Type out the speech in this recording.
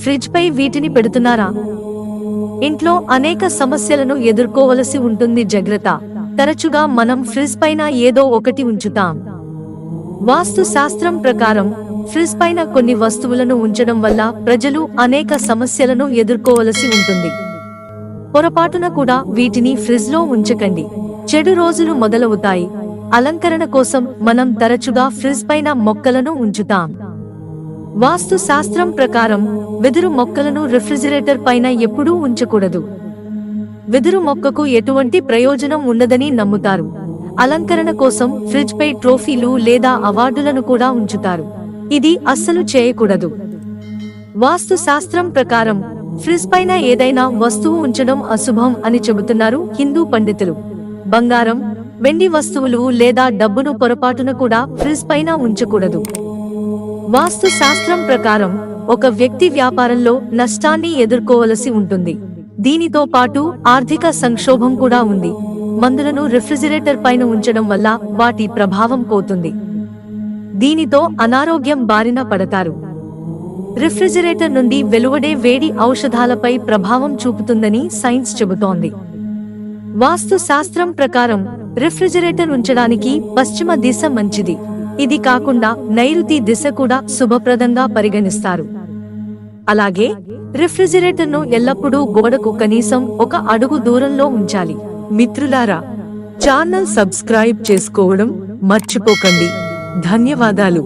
Fridge పై వీటిని పెడుతున్నారా? ఇంట్లో అనేక సమస్యలను ఎదుర్కోవలసి ఉంటుంది జాగ్రత్త. తరచుగా మనం ఫ్రిజ్ పైన ఏదో ఒకటి ఉంచుతాం. వాస్తు శాస్త్రం ప్రకారం ఫ్రిజ్ పైన కొన్ని వస్తువులను ఉంచడం వల్ల ప్రజలు అనేక సమస్యలను ఎదుర్కోవలసి ఉంటుంది. పొరపాటున కూడా వీటిని ఫ్రిజ్లో ఉంచకండి. చెడు రోజులు మొదలవుతాయి. అలంకరణ కోసం మనం తరచుగా ఫ్రిజ్ పైన మొక్కలను ఉంచుతాం. వాస్తు శాస్త్రం ప్రకారం వెదురు మొక్కలను రిఫ్రిజిరేటర్ పైన ఎప్పుడూ ఉంచకూడదు. వెదురు మొక్కకు ఎటువంటి ప్రయోజనం ఉండదని నమ్ముతారు. అలంకరణ కోసం ఫ్రిడ్జ్ పై ట్రోఫీలు లేదా అవార్డులను కూడా ఉంచుతారు. ఇది అస్సలు చేయకూడదు. వాస్తు శాస్త్రం ప్రకారం ఫ్రిజ్ పైన ఏదైనా వస్తువు ఉంచడం అశుభం అని చెబుతున్నారు హిందూ పండితులు. బంగారం వెండి వస్తువులు లేదా డబ్బును పొరపాటున కూడా ఫ్రిజ్ పైన ఉంచకూడదు. వాస్తు శాస్త్రం ప్రకారం ఒక వ్యక్తి వ్యాపారంలో నష్టాన్ని ఎదుర్కోవలసి ఉంటుంది. దీనితో పాటు ఆర్థిక సంక్షోభం కూడా ఉంది. మందులను రిఫ్రిజిరేటర్ పైన ఉంచడం వల్ల వాటి ప్రభావం పోతుంది. దీనితో అనారోగ్యం బారిన పడతారు. రిఫ్రిజిరేటర్ నుండి వెలువడే వేడి ఔషధాలపై ప్రభావం చూపుతుందని సైన్స్ చెబుతోంది. వాస్తు శాస్త్రం ప్రకారం రిఫ్రిజిరేటర్ ఉంచడానికి పశ్చిమ దిశ మంచిది. ఇది కాకుండా నైరుతి దిశ కూడా శుభప్రదంగా పరిగణిస్తారు. అలాగే రిఫ్రిజిరేటర్ను ఎల్లప్పుడూ గోడకు కనీసం ఒక అడుగు దూరంలో ఉంచాలి. మిత్రులారా ఛానల్ సబ్స్క్రైబ్ చేసుకోవడం మర్చిపోకండి. ధన్యవాదాలు.